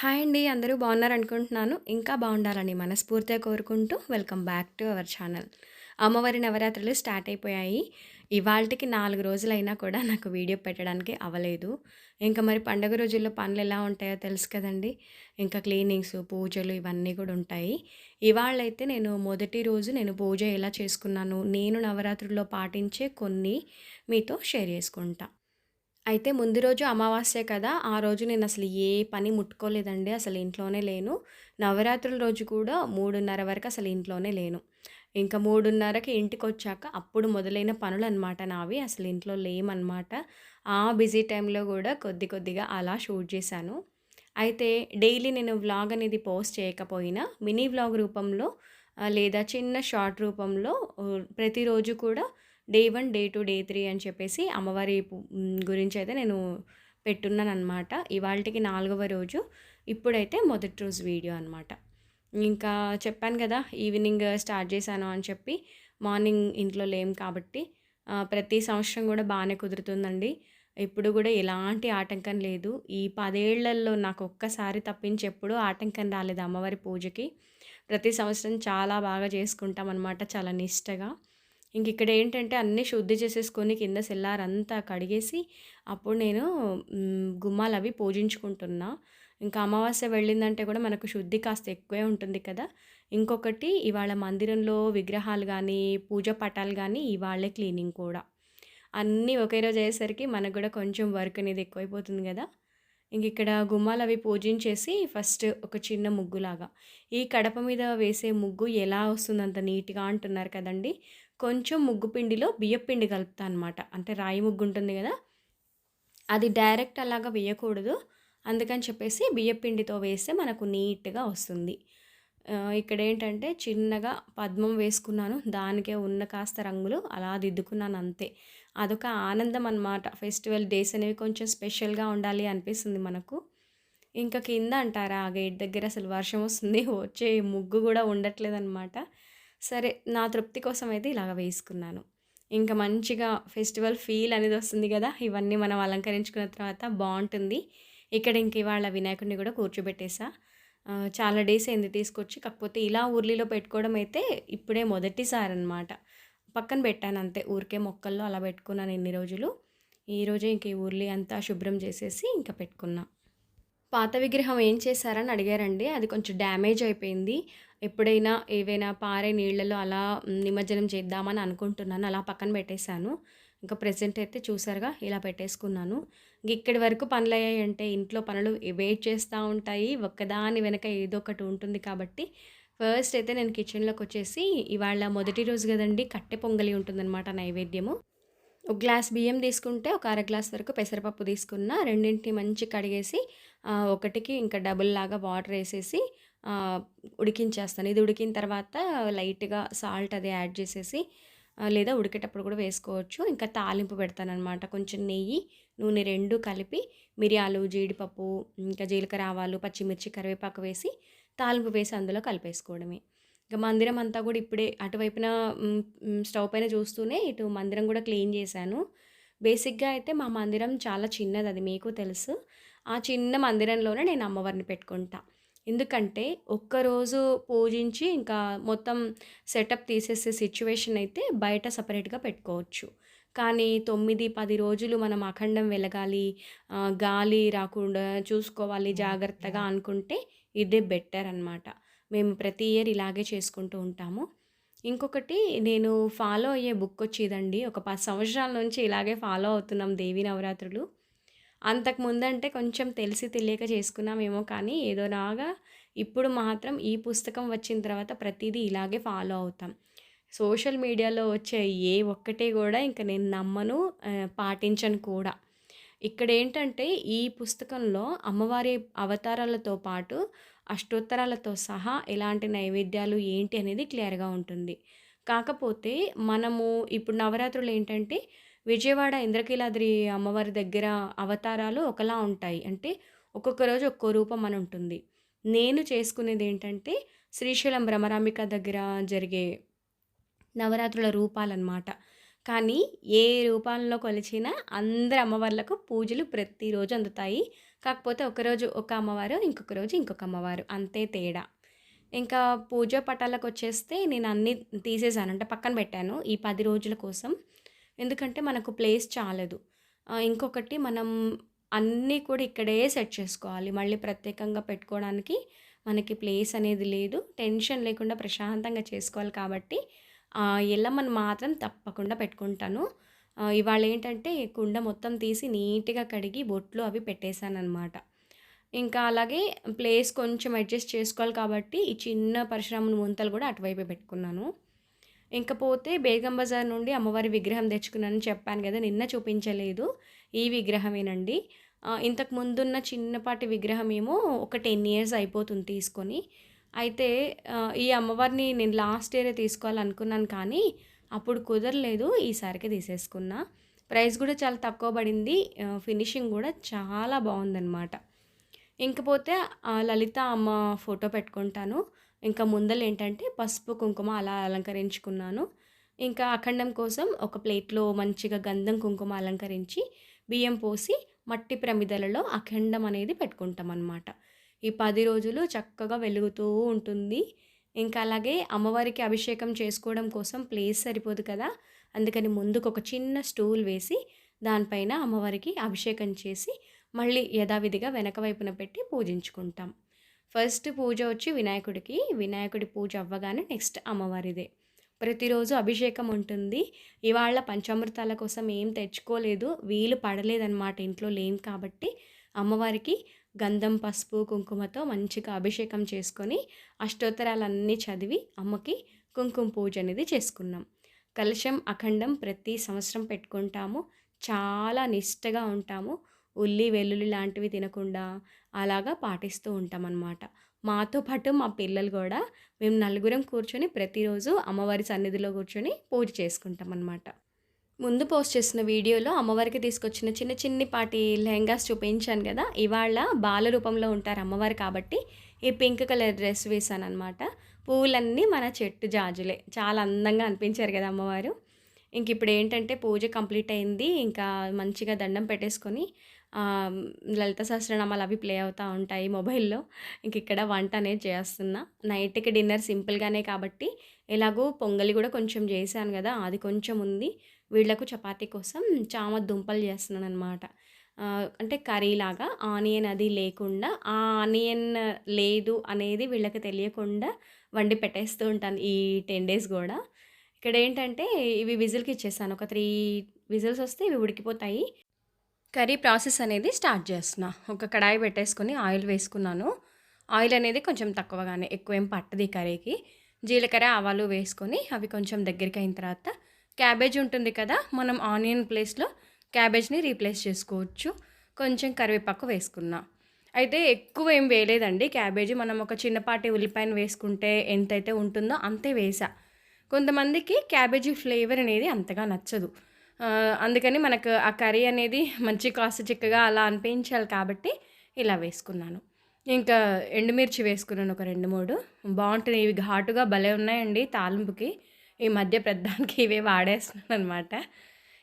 Hi అండి అందరూ బాగున్నారనుకుంటున్నాను. ఇంకా బాగుండాలని మనస్ఫూర్తిగా కోరుకుంటూ welcome back to our channel. అమ్మవారి నవరాత్రులు స్టార్ట్ అయిపోయాయి. ఇవాళకి నాలుగు రోజులైనా కూడా నాకు వీడియో పెట్టడానికి అవ్వలేదు ఇంకా మరి పండగ రోజుల్లో పనులు ఎలా ఉంటాయో తెలుసు కదండి. ఇంకా క్లీనింగ్స్ పూజలు ఇవన్నీ కూడా ఉంటాయి. ఇవాళ అయితే నేను మొదటి రోజు నేను పూజ ఎలా చేసుకున్నాను నేను నవరాత్రుల్లో పాటించే కొన్ని మీతో షేర్ చేసుకుంటాను అయితే ముందు రోజు అమావాస్య కదా ఆ రోజు నేను అసలు ఏ పని ముట్టుకోలేదండి అసలు ఇంట్లోనే లేను. నవరాత్రుల రోజు కూడా మూడున్నర వరకు అసలు ఇంట్లోనే లేను. ఇంకా మూడున్నరకి ఇంటికి వచ్చాక అప్పుడు మొదలైన పనులు అనమాట నావి అసలు ఇంట్లో లేమన్నమాట. ఆ బిజీ టైంలో కూడా కొద్ది కొద్దిగా అలా షూట్ చేశాను. అయితే డైలీ నేను వ్లాగ్ అనేది పోస్ట్ చేయకపోయినా మినీ వ్లాగ్ రూపంలో లేదా చిన్న షార్ట్ రూపంలో ప్రతిరోజు కూడా day one day two day three అని చెప్పేసి అమ్మవారి గురించి అయితే నేను పెట్టున్నాను అనమాట ఇవాళకి నాలుగవ రోజు. ఇప్పుడైతే మొదటి రోజు వీడియో అనమాట ఇంకా చెప్పాను కదా ఈవినింగ్ స్టార్ట్ చేశాను అని చెప్పి మార్నింగ్ ఇంట్లో లేం కాబట్టి ప్రతి సంవత్సరం కూడా బాగానే కుదురుతుందండి. ఇప్పుడు కూడా ఎలాంటి ఆటంకం లేదు. ఈ పదేళ్ళలో నాకు ఒక్కసారి తప్పించి ఎప్పుడూ ఆటంకం రాలేదు అమ్మవారి పూజకి. ప్రతి సంవత్సరం చాలా బాగా చేసుకుంటాం అనమాట చాలా నిష్టగా. ఇంక ఇక్కడ ఏంటంటే అన్నీ శుద్ధి చేసేసుకొని కింద సెల్లారంతా కడిగేసి అప్పుడు నేను గుమ్మాలు అవి పూజించుకుంటున్నా. ఇంకా అమావాస్య వెళ్ళిందంటే కూడా మనకు శుద్ధి కాస్త ఎక్కువే ఉంటుంది కదా. ఇంకొకటి ఇవాళ మందిరంలో విగ్రహాలు కానీ పూజ పటాలు కానీ ఇవాళే క్లీనింగ్ కూడా. అన్నీ ఒకే రోజు అయ్యేసరికి మనకు కూడా కొంచెం వర్క్ అనేది ఎక్కువైపోతుంది కదా. ఇంక ఇక్కడ గుమ్మాలు అవి పూజించేసి ఫస్ట్ ఒక చిన్న ముగ్గులాగా. ఈ కడప మీద వేసే ముగ్గు ఎలా వస్తుంది అంత నీట్గా అంటున్నారు కదండి. కొంచెం ముగ్గు పిండిలో బియ్యపిండి కలుపుతా అనమాట అంటే రాయి ముగ్గు ఉంటుంది కదా అది డైరెక్ట్ అలాగా వేయకూడదు. అందుకని చెప్పేసి బియ్యపిండితో వేస్తే మనకు నీట్గా వస్తుంది. ఇక్కడ ఏంటంటే చిన్నగా పద్మం వేసుకున్నాను. దానికే ఉన్న కాస్త రంగులు అలా దిద్దుకున్నాను అంతే. అదొక ఆనందం అనమాట ఫెస్టివల్ డేస్ అనేవి కొంచెం స్పెషల్గా ఉండాలి అనిపిస్తుంది మనకు. ఇంకా కింద అంటారా ఆ గేట్ దగ్గర అసలు వర్షం వస్తుంది. వచ్చే ముగ్గు కూడా ఉండట్లేదు అనమాట సరే నా తృప్తి కోసం అయితే ఇలాగ వేసుకున్నాను. ఇంకా మంచిగా ఫెస్టివల్ ఫీల్ అనేది వస్తుంది కదా ఇవన్నీ మనం అలంకరించుకున్న తర్వాత బాగుంటుంది. ఇక్కడ ఇంక ఇవాళ వినాయకుడిని కూడా కూర్చోబెట్టేసా. చాలా డేస్ అయింది తీసుకొచ్చి కాకపోతే ఇలా ఊర్లీలో పెట్టుకోవడం అయితే ఇప్పుడే మొదటిసారి అనమాట పక్కన పెట్టాను అంతే ఊరికే మొక్కల్లో అలా పెట్టుకున్నాను ఎన్ని రోజులు. ఈరోజే ఇంక ఈ ఊర్లీ అంతా శుభ్రం చేసేసి ఇంకా పెట్టుకున్నాను పాత విగ్రహం ఏం చేశారని అడిగారండి. అది కొంచెం డ్యామేజ్ అయిపోయింది. ఎప్పుడైనా ఏవైనా పారే నీళ్ళలో అలా నిమజ్జనం చేద్దామని అనుకుంటున్నాను. అలా పక్కన పెట్టేశాను. ఇంకా ప్రెసెంట్ అయితే చూసారుగా ఇలా పెట్టేసుకున్నాను. ఇంక ఇక్కడి వరకు పనులు అయ్యాయంటే ఇంట్లో పనులు వెయిట్ చేస్తూ ఉంటాయి. ఒక్కదాని వెనక ఏదో ఒకటి ఉంటుంది కాబట్టి ఫస్ట్ అయితే నేను కిచెన్లోకి వచ్చేసి ఇవాళ మొదటి రోజు కదండి కట్టె పొంగలి ఉంటుందన్నమాట నైవేద్యము. ఒక గ్లాస్ బియ్యం తీసుకుంటే ఒక అర గ్లాస్ వరకు పెసరపప్పు తీసుకున్న రెండింటిని మంచి కడిగేసి ఒకటికి ఇంకా డబుల్ లాగా వాటర్ వేసేసి ఉడికించేస్తాను. ఇది ఉడికిన తర్వాత లైట్గా సాల్ట్ అది యాడ్ చేసేసి లేదా ఉడికేటప్పుడు కూడా వేసుకోవచ్చు. ఇంకా తాలింపు పెడతానమాట కొంచెం నెయ్యి నూనె రెండు కలిపి మిరియాలు జీడిపప్పు ఇంకా జీలకర్ర ఆవాలు పచ్చిమిర్చి కరివేపాకు వేసి తాలింపు వేసి అందులో కలిపేసుకోవడమే. ఇంకా మందిరం అంతా కూడా ఇప్పుడే అటువైపున స్టవ్ పైన చూస్తూనే ఇటు మందిరం కూడా క్లీన్ చేశాను. బేసిక్గా అయితే మా మందిరం చాలా చిన్నది అది మీకు తెలుసు. ఆ చిన్న మందిరంలోనే నేను అమ్మవారిని పెట్టుకుంటా. ఎందుకంటే ఒక్కరోజు పూజించి ఇంకా మొత్తం సెటప్ తీసేసే సిచ్యువేషన్ అయితే బయట సపరేట్గా పెట్టుకోవచ్చు. కానీ తొమ్మిది పది రోజులు మనం అఖండం వెలగాలి గాలి రాకుండా చూసుకోవాలి జాగ్రత్తగా అనుకుంటే ఇదే బెటర్ అనమాట మేము ప్రతి ఇయర్ ఇలాగే చేసుకుంటూ ఉంటాము. ఇంకొకటి నేను ఫాలో అయ్యే బుక్ వచ్చేదండి. ఒక పది సంవత్సరాల నుంచి ఇలాగే ఫాలో అవుతున్నాం దేవి నవరాత్రులు. అంతకు ముందంటే కొంచెం తెలిసి తెలియక చేసుకున్నామేమో కానీ ఏదో రాగా ఇప్పుడు మాత్రం ఈ పుస్తకం వచ్చిన తర్వాత ప్రతిదీ ఇలాగే ఫాలో అవుతాం. సోషల్ మీడియాలో వచ్చే ఏ ఒక్కటే కూడా ఇంకా నేను నమ్మను పాటించను కూడా. ఇక్కడ ఏంటంటే ఈ పుస్తకంలో అమ్మవారి అవతారాలతో పాటు అష్టోత్తరాలతో సహా ఎలాంటి నైవేద్యాలు ఏంటి అనేది క్లియర్గా ఉంటుంది. కాకపోతే మనము ఇప్పుడు నవరాత్రులు ఏంటంటే విజయవాడ ఇంద్రకీలాద్రి అమ్మవారి దగ్గర అవతారాలు ఒకలా ఉంటాయి. అంటే ఒక్కొక్క రోజు ఒక్కో రూపం అని ఉంటుంది. నేను చేసుకునేది ఏంటంటే శ్రీశైలం భ్రమరాంబిక దగ్గర జరిగే నవరాత్రుల రూపాలన్నమాట. కానీ ఏ రూపాలలో కొలిచినా అందరి అమ్మవార్లకు పూజలు ప్రతిరోజు అందుతాయి. కాకపోతే ఒకరోజు ఒక అమ్మవారు ఇంకొక రోజు ఇంకొక అమ్మవారు. అంతే తేడా. ఇంకా పూజ పటాలకు వచ్చేస్తే నేను అన్నీ తీసేసాను. అంటే పక్కన పెట్టాను. ఈ పది రోజుల కోసం ఎందుకంటే మనకు ప్లేస్ చాలదు. ఇంకొకటి మనం అన్నీ కూడా ఇక్కడే సెట్ చేసుకోవాలి. మళ్ళీ ప్రత్యేకంగా పెట్టుకోవడానికి మనకి ప్లేస్ అనేది లేదు. టెన్షన్ లేకుండా ప్రశాంతంగా చేసుకోవాలి కాబట్టి ఆ, ఎల్లమ్మని మాత్రం తప్పకుండా పెట్టుకుంటాను. ఇవాళ ఏంటంటే కుండ మొత్తం తీసి నీట్గా కడిగి బొట్లు అవి పెట్టేశాను అనమాట ఇంకా అలాగే ప్లేస్ కొంచెం అడ్జస్ట్ చేసుకోవాలి కాబట్టి ఈ చిన్న పరిశ్రమను ముంతలు కూడా అటువైపే పెట్టుకున్నాను. ఇంకపోతే బేగం బజార్ నుండి అమ్మవారి విగ్రహం తెచ్చుకున్నానని చెప్పాను కదా నిన్న చూపించలేదు. ఈ విగ్రహమేనండి. ఇంతకు ముందున్న చిన్నపాటి విగ్రహం ఏమో ఒక టెన్ ఇయర్స్ అయిపోతుంది తీసుకొని. అయితే ఈ అమ్మవారిని నేను లాస్ట్ ఇయరే తీసుకోవాలనుకున్నాను కానీ అప్పుడు కుదరలేదు ఈసారికి తీసేసుకున్నా. ప్రైస్ కూడా చాలా తక్కువ పడింది. ఫినిషింగ్ కూడా చాలా బాగుందన్నమాట. ఇంకపోతే లలిత అమ్మ ఫోటో పెట్టుకుంటాను. ఇంకా ముందలు ఏంటంటే పసుపు కుంకుమ అలా అలంకరించుకున్నాను. ఇంకా అఖండం కోసం ఒక ప్లేట్లో మంచిగా గంధం కుంకుమ అలంకరించి బియ్యం పోసి మట్టి ప్రమిదలలో అఖండం అనేది పెట్టుకుంటాం అన్నమాట ఈ పది రోజులు చక్కగా వెలుగుతూ ఉంటుంది. ఇంకా అలాగే అమ్మవారికి అభిషేకం చేసుకోవడం కోసం ప్లేస్ సరిపోదు కదా. అందుకని ముందుకు ఒక చిన్న స్టూల్ వేసి దానిపైన అమ్మవారికి అభిషేకం చేసి మళ్ళీ యథావిధిగా వెనక వైపున పెట్టి పూజించుకుంటాం. ఫస్ట్ పూజ వచ్చి వినాయకుడికి. వినాయకుడి పూజ అవ్వగానే నెక్స్ట్ అమ్మవారిదే. ప్రతిరోజు అభిషేకం ఉంటుంది. ఇవాళ పంచామృతాల కోసం ఏం తెచ్చుకోలేదు. వీలు పడలేదన్నమాట ఇంట్లో లేం కాబట్టి అమ్మవారికి గంధం పసుపు కుంకుమతో మంచిగా అభిషేకం చేసుకొని అష్టోత్తరాలన్నీ చదివి అమ్మకి కుంకుమ పూజ అనేది చేసుకున్నాం. కలశం అఖండం ప్రతి సంవత్సరం పెట్టుకుంటాము. చాలా నిష్టగా ఉంటాము. ఉల్లి వెల్లుల్లి లాంటివి తినకుండా అలాగా పాటిస్తూ ఉంటామన్నమాట. మాతో పాటు మా పిల్లలు కూడా మేము నలుగురం కూర్చొని ప్రతిరోజు అమ్మవారి సన్నిధిలో కూర్చొని పూజ చేసుకుంటాం అన్నమాట ముందు పోస్ట్ చేసిన వీడియోలో అమ్మవారికి తీసుకొచ్చిన చిన్న చిన్ని పాటి లెహంగాస్ చూపించాను కదా ఇవాళ బాల రూపంలో ఉంటారు అమ్మవారు కాబట్టి ఈ పింక్ కలర్ డ్రెస్ వేసాను అనమాట పువ్వులన్నీ మన చెట్టు జాజులే. చాలా అందంగా అనిపించారు కదా అమ్మవారు. ఇంక ఇప్పుడు ఏంటంటే పూజ కంప్లీట్ అయింది ఇంకా మంచిగా దండం పెట్టేసుకొని లలిత సహస్రనామాలు అవి ప్లే అవుతూ ఉంటాయి మొబైల్లో. ఇంక ఇక్కడ వంట అనేది చేస్తున్నా. నైట్కి డిన్నర్ సింపుల్గానే కాబట్టి ఎలాగో పొంగలి కూడా కొంచెం చేశాను కదా అది కొంచెం ఉంది. వీళ్ళకు చపాతీ కోసం చామ దుంపలు చేస్తున్నాను అనమాట అంటే కర్రీ లాగా ఆనియన్ అది లేకుండా ఆ ఆనియన్ లేదు అనేది వీళ్ళకి తెలియకుండా వండి పెట్టేస్తూ ఉంటాను ఈ టెన్ డేస్ కూడా. ఇక్కడ ఏంటంటే ఇవి విజిల్కి ఇచ్చేసాను. ఒక త్రీ విజిల్స్ వస్తే ఇవి ఉడికిపోతాయి. కర్రీ ప్రాసెస్ అనేది స్టార్ట్ చేస్తున్నా. ఒక కడాయి పెట్టేసుకొని ఆయిల్ వేసుకున్నాను. ఆయిల్ అనేది కొంచెం తక్కువగానే ఎక్కువ ఏం పట్టదు కర్రీకి. జీలకర్ర ఆవాలు వేసుకొని అవి కొంచెం దగ్గరికి అయిన తర్వాత క్యాబేజ్ ఉంటుంది కదా మనం ఆనియన్ ప్లేస్లో క్యాబేజ్ని రీప్లేస్ చేసుకోవచ్చు. కొంచెం కరివేపాకు వేసుకున్నా. అయితే ఎక్కువ ఏం వేయలేదండి క్యాబేజీ. మనం ఒక చిన్నపాటి ఉల్లిపాయను వేసుకుంటే ఎంతైతే ఉంటుందో అంతే వేసా. కొంతమందికి క్యాబేజీ ఫ్లేవర్ అనేది అంతగా నచ్చదు. అందుకని మనకు ఆ కర్రీ అనేది మంచి కాస్త చిక్కగా అలా అనిపించాలి కాబట్టి ఇలా వేసుకున్నాను. ఇంకా ఎండుమిర్చి వేసుకున్నాను ఒక రెండు మూడు. బాగుంటుంది. ఇవి ఘాటుగా భలే ఉన్నాయండి తాలింపుకి. ఈ మధ్య పెద్దానికి ఇవే వాడేస్తున్నాను అనమాట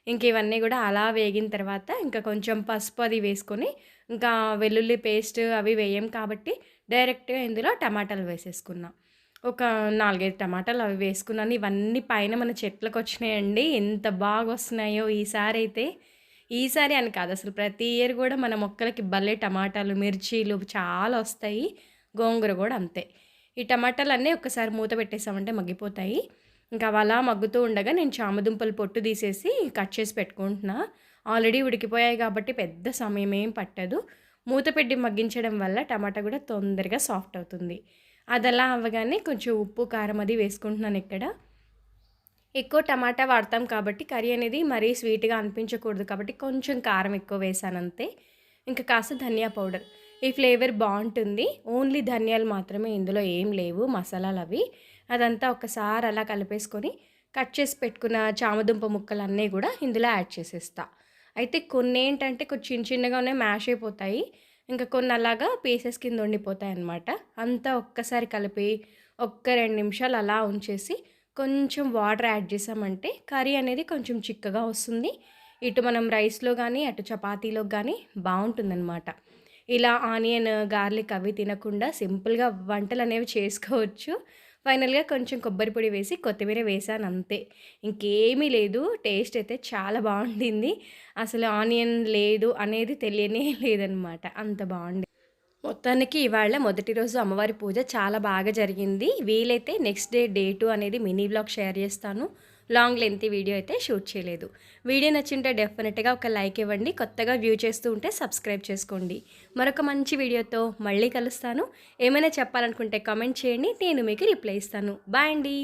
ఇంక ఇవన్నీ కూడా అలా వేగిన తర్వాత ఇంకా కొంచెం పసుపు అది వేసుకొని ఇంకా వెల్లుల్లి పేస్ట్ అవి వేయం కాబట్టి డైరెక్ట్గా ఇందులో టమాటాలు వేసేసుకున్నాం. ఒక నాలుగైదు టమాటాలు అవి వేసుకున్నాను. ఇవన్నీ పైన మన చెట్లకు వచ్చినాయండి. ఎంత బాగా వస్తున్నాయో ఈసారి అయితే. ఈసారి అని కాదు అసలు ప్రతి ఇయర్ కూడా మన మొక్కలకి భలే టమాటాలు మిర్చీలు చాలా వస్తాయి. గోంగూర కూడా అంతే. ఈ టమాటాలు అన్నీ ఒక్కసారి మూత పెట్టేసామంటే మగ్గిపోతాయి. ఇంకా అవి అలా మగ్గుతూ ఉండగా నేను చామదుంపలు పొట్టు తీసేసి కట్ చేసి పెట్టుకుంటున్నా. ఆల్రెడీ ఉడికిపోయాయి కాబట్టి పెద్ద సమయం ఏం పట్టదు. మూత పెట్టి మగ్గించడం వల్ల టమాటా కూడా తొందరగా సాఫ్ట్ అవుతుంది. అది అలా అవ్వగానే కొంచెం ఉప్పు కారం అది వేసుకుంటున్నాను ఇక్కడ. ఎక్కువ టమాటా వాడతాం కాబట్టి కర్రీ అనేది మరీ స్వీట్గా అనిపించకూడదు కాబట్టి కొంచెం కారం ఎక్కువ వేసాను అంతే. ఇంకా కాస్త ధనియా పౌడర్. ఈ ఫ్లేవర్ బాగుంటుంది. ఓన్లీ ధనియాలు మాత్రమే ఇందులో ఏం లేవు మసాలాలు అవి. అదంతా ఒకసారి అలా కలిపేసుకొని కట్ చేసి పెట్టుకున్న చామదుంప ముక్కలు అన్నీ కూడా ఇందులో యాడ్ చేసేస్తా. అయితే కొన్ని ఏంటంటే కొంచెం చిన్న చిన్నగానే మ్యాష్ అయిపోతాయి. ఇంకా కొన్ని అలాగా పీసెస్ కింద ఉండిపోతాయి అన్నమాట అంతా ఒక్కసారి కలిపి ఒక్క రెండు నిమిషాలు అలా ఉంచేసి కొంచెం వాటర్ యాడ్ చేసామంటే కర్రీ అనేది కొంచెం చిక్కగా వస్తుంది. ఇటు మనం రైస్లో కానీ అటు చపాతీలో కానీ బాగుంటుందన్నమాట. ఇలా ఆనియన్ గార్లిక్ అవి తినకుండా సింపుల్గా వంటలు అనేవి చేసుకోవచ్చు. ఫైనల్గా కొంచెం కొబ్బరి పొడి వేసి కొత్తిమీర వేసాను అంతే. ఇంకేమీ లేదు. టేస్ట్ అయితే చాలా బాగుండింది. అసలు ఆనియన్ లేదు అనేది తెలియనే లేదనమాట. అంత బాగుంది. మొత్తానికి ఇవాళ మొదటి రోజు అమ్మవారి పూజ చాలా బాగా జరిగింది. వీలైతే నెక్స్ట్ డే డే టూ అనేది మినీ బ్లాగ్ షేర్ చేస్తాను. లాంగ్ లెంత్ వీడియో అయితే షూట్ చేయలేదు. వీడియో నచ్చింటే డెఫినెట్గా ఒక లైక్ ఇవ్వండి. కొత్తగా వ్యూ చేస్తూ ఉంటే సబ్స్క్రైబ్ చేసుకోండి. మరొక మంచి వీడియోతో మళ్ళీ కలుస్తాను. ఏమైనా చెప్పాలనుకుంటే కామెంట్ చేయండి. నేను మీకు రిప్లై ఇస్తాను. బాయ్ అండి.